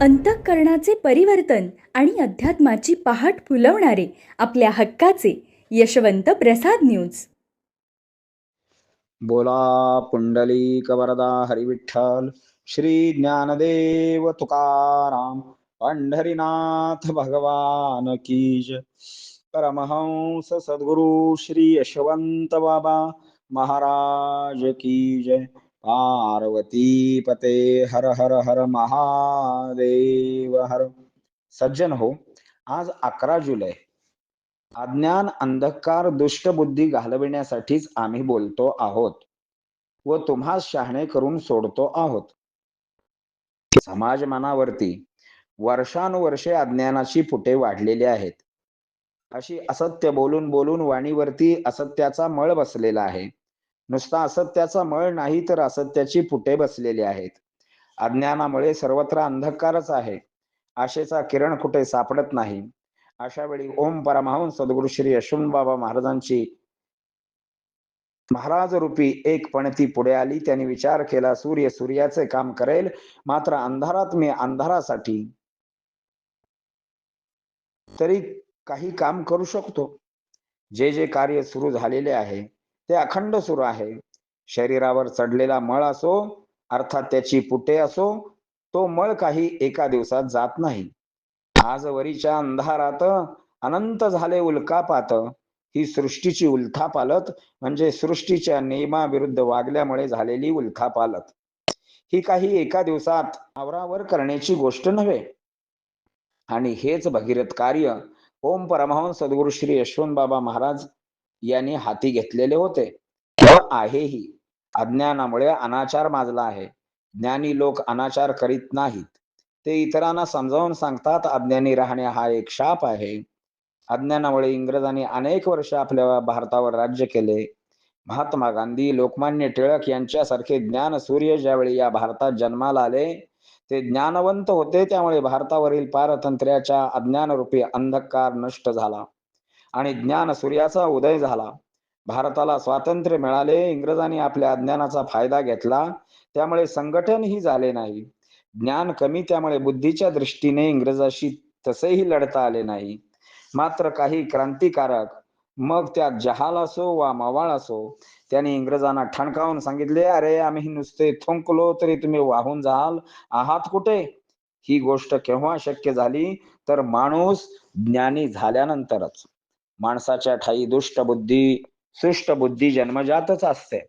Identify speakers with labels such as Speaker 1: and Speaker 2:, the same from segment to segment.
Speaker 1: अंतःकरणाचे परिवर्तन आणि अध्यात्माची पहाट फुलवणारे आपल्या हक्काचे यशवंत प्रसाद न्यूज.
Speaker 2: बोला पुंडलिक वरदा हरिविठ्ठल श्री ज्ञानदेव तुकाराम पंढरीनाथ भगवान की जय. परमहंस सद्गुरु श्री यशवंत बाबा महाराज की जय. पार्वती पते हर हर हर महादेव हर। सज्जन हो आज अकरा जुलै. अज्ञान अंधकार दुष्ट बुद्धी घालविण्यासाठीच आम्ही बोलतो आहोत व तुम्हा शहाणे करून सोडतो आहोत. समाज मनावरती वर्षानुवर्षे अज्ञानाची फुटे वाढलेली आहेत. अशी असत्य बोलून बोलून वाणीवरती असत्याचा मळ बसलेला आहे. नुसता असत्याचा मळ नाही तर असत्याची फुटे बसलेली आहेत. अज्ञानामुळे सर्वत्र अंधकारच आहे. आशेचा किरण कुठे सापडत नाही. अशा वेळी ओम परमहंस सद्गुरु श्री यशवंत बाबा महाराजांची महाराज रूपी एक पणती पुढे आली. त्यांनी विचार केला सूर्य सूर्याचे काम करेल मात्र अंधारात मी अंधारासाठी तरी काही काम करू शकतो. जे जे कार्य सुरू झालेले आहे ते अखंड सुरू आहे. शरीरावर चढलेला मळ असो अर्थात त्याची पुटे असो तो मळ काही एका दिवसात जात नाही. आजवरीच्या अंधारात अनंत झाले उल्कापात. ही सृष्टीची उल्थापालत म्हणजे सृष्टीच्या नियमाविरुद्ध वागल्यामुळे झालेली उल्थापालत. ही काही एका दिवसात आवरावर करण्याची गोष्ट नव्हे. आणि हेच भगीरथ कार्य ओम परमहंस सद्गुरु श्री यशवंत बाबा महाराज यांनी हाती घेतलेले होते. आहेही. अज्ञानामुळे अनाचार माजला आहे. ज्ञानी लोक अनाचार करीत नाहीत. ते इतरांना समजावून सांगतात अज्ञानी राहणे हा एक शाप आहे. अज्ञानामुळे इंग्रजांनी अनेक वर्ष आपल्या भारतावर राज्य केले. महात्मा गांधी लोकमान्य टिळक यांच्यासारखे ज्ञान सूर्य ज्यावेळी या भारतात जन्माला आले ते ज्ञानवंत होते त्यामुळे भारतावरील पारतंत्र्याच्या अज्ञानरूपी अंधकार नष्ट झाला. आणि ज्ञान सूर्याचा उदय झाला. भारताला स्वातंत्र्य मिळाले इंग्रजांनी आपल्या अज्ञानाचा फायदा घेतला त्यामुळे संघटन ही झाले नाही. ज्ञान कमी त्यामुळे बुद्धीच्या दृष्टीने इंग्रजाशी तसेही लढता आले नाही. मात्र काही क्रांतिकारक मग त्यात जहाल असो वा मवाळ असो त्यांनी इंग्रजांना ठणकावून सांगितले अरे आम्ही नुसते थुंकलो तरी तुम्ही वाहून जाल. आहात कुठे? ही गोष्ट केव्हा शक्य झाली? तर माणूस ज्ञानी झाल्यानंतरच. माणसाच्या ठाई दुष्ट बुद्धी सृष्ट बुद्धी जन्मजातच असते.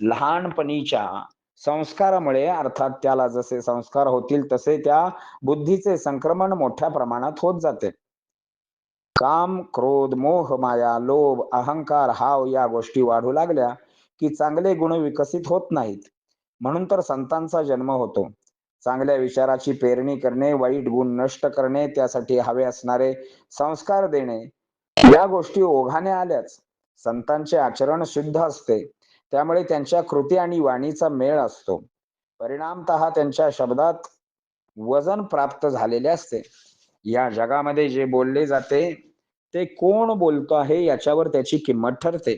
Speaker 2: लहानपणीच्या संस्कारामुळे अर्थात त्याला जसे संस्कार होतील तसे त्या बुद्धीचे संक्रमण मोठ्या प्रमाणात होत जाते. काम क्रोध मोह माया लोभ अहंकार हाव या गोष्टी वाढू लागल्या की चांगले गुण विकसित होत नाहीत. म्हणून तर संतांचा जन्म होतो. चांगल्या विचाराची पेरणी करणे वाईट गुण नष्ट करणे त्यासाठी हवे असणारे संस्कार देणे या गोष्टी ओघाने आल्याच. संतांचे आचरण शुद्ध असते. त्यामुळे त्यांच्या कृती आणि वाणीचा मेळ असतो. परिणामत त्यांच्या शब्दात वजन प्राप्त झालेले असते. या जगामध्ये जे बोलले जाते ते कोण बोलतो आहे याच्यावर त्याची किंमत ठरते.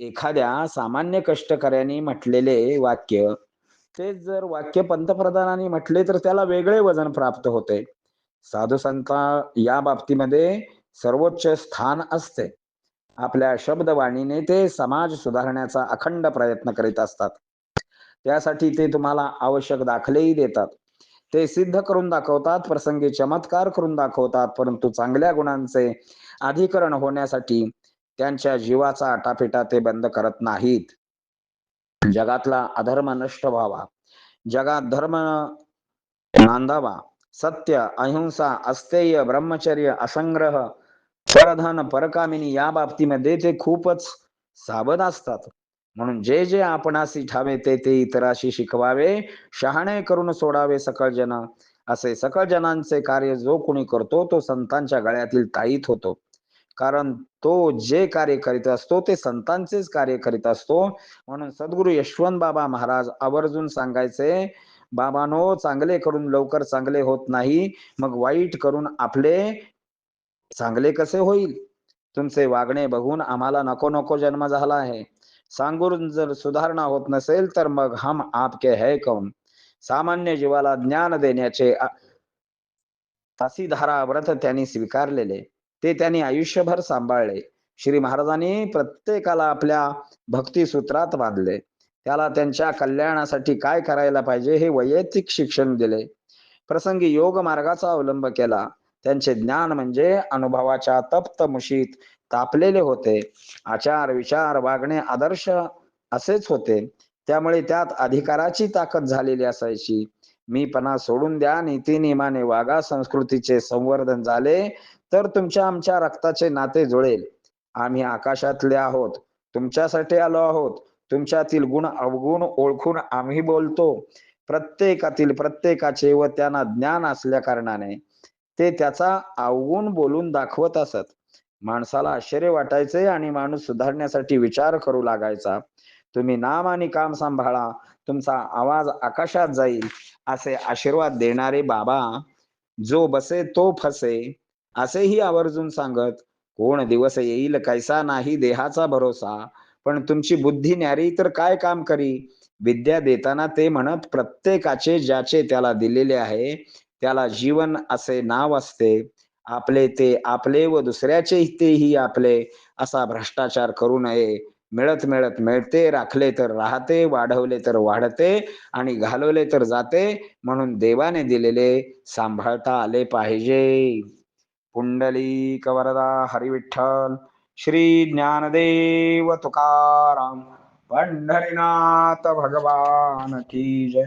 Speaker 2: एखाद्या सामान्य कष्टकऱ्यांनी म्हटलेले वाक्य तेच जर वाक्य पंतप्रधानांनी म्हटले तर त्याला वेगळे वजन प्राप्त होते. साधू संता या बाबतीमध्ये सर्वोच्च स्थान असते. आपल्या शब्दवाणीने ते समाज सुधारण्याचा अखंड प्रयत्न करीत असतात. त्यासाठी ते तुम्हाला आवश्यक दाखलेही देतात. ते सिद्ध करून दाखवतात प्रसंगी चमत्कार करून दाखवतात परंतु चांगल्या गुणांचे अधिकरण होण्यासाठी त्यांच्या जीवाचा आटापिटा ते बंद करत नाहीत. जगातला अधर्म नष्ट व्हावा. जगात धर्म नांदावा. सत्य अहिंसा अस्तेय ब्रह्मचर्य असंग्रह परधन परकामिनी या बाबतीमध्ये ते खूपच सावध असतात. म्हणून जे जे आपणासी ठावे ते ते इतराशी शिकवावे शहाणे करून सोडावे सकळ जन असे सकळ जनांचे कार्य जो कोणी करतो तो संतांच्या गळ्यातील ताईत होतो. कारण तो जे कार्य करीत असतो ते संतांचेच कार्य करीत असतो. म्हणून सद्गुरु यशवंत बाबा महाराज आवर्जून सांगायचे बाबानो चांगले करून लवकर चांगले होत नाही. मग वाईट करून आपले चांगले कसे होईल? तुमचे वागणे बघून आम्हाला नको नको जन्म झाला आहे. सांगून जर सुधारणा होत नसेल तर मग हम आपके है कौन? सामान्य जीवाला ज्ञान देण्याचे तासीधारा व्रत त्यांनी स्वीकारलेले. ते त्यांनी आयुष्यभर सांभाळले. श्री महाराजांनी प्रत्येकाला आपल्या भक्ती सूत्रात बांधले. त्याला त्यांच्या कल्याणासाठी काय करायला पाहिजे हे वैयक्तिक शिक्षण दिले. प्रसंगी योग मार्गाचा अवलंब केला. त्यांचे ज्ञान म्हणजे अनुभवाच्या तप्त मुशीत तापलेले होते. आचार विचार वागणे आदर्श असेच होते. त्यामुळे त्यात अधिकाराची ताकद झालेली असायची. मी पणा सोडून द्या नीती नियमाने वागा संस्कृतीचे संवर्धन झाले तर तुमच्या आमच्या रक्ताचे नाते जुळेल. आम्ही आकाशातले आहोत तुमच्यासाठी आलो आहोत. तुमच्यातील गुण अवगुण ओळखून आम्ही बोलतो. प्रत्येकातील प्रत्येकाचे व त्यांना ज्ञान असल्या कारणाने ते त्याचा अवगुण बोलून दाखवत असत. माणसाला आश्चर्य वाटायचे आणि माणूस सुधारण्यासाठी विचार करू लागायचा. तुम्ही नाम आणि काम सांभाळा. तुमचा आवाज आकाशात जाईल असे आशीर्वाद देणारे बाबा जो बसे तो फसे असेही आवर्जून सांगत कोण दिवस येईल कैसा नाही देहाचा भरोसा पण तुमची बुद्धी न्यारी तर काय काम करी? विद्या देताना ते म्हणत प्रत्येकाचे ज्याचे त्याला दिलेले आहे त्याला जीवन असे नाव असते. आपले ते आपले व दुसऱ्याचे तेही आपले असा भ्रष्टाचार करू नये. मिळत मिळत मिळते राखले तर राहते वाढवले तर वाढते आणि घालवले तर जाते म्हणून देवाने दिलेले सांभाळता आले पाहिजे. पुंडली कवरदा हरिविठ्ठल श्री ज्ञानदेव तुकाराम पंढरीनाथ भगवान की जय.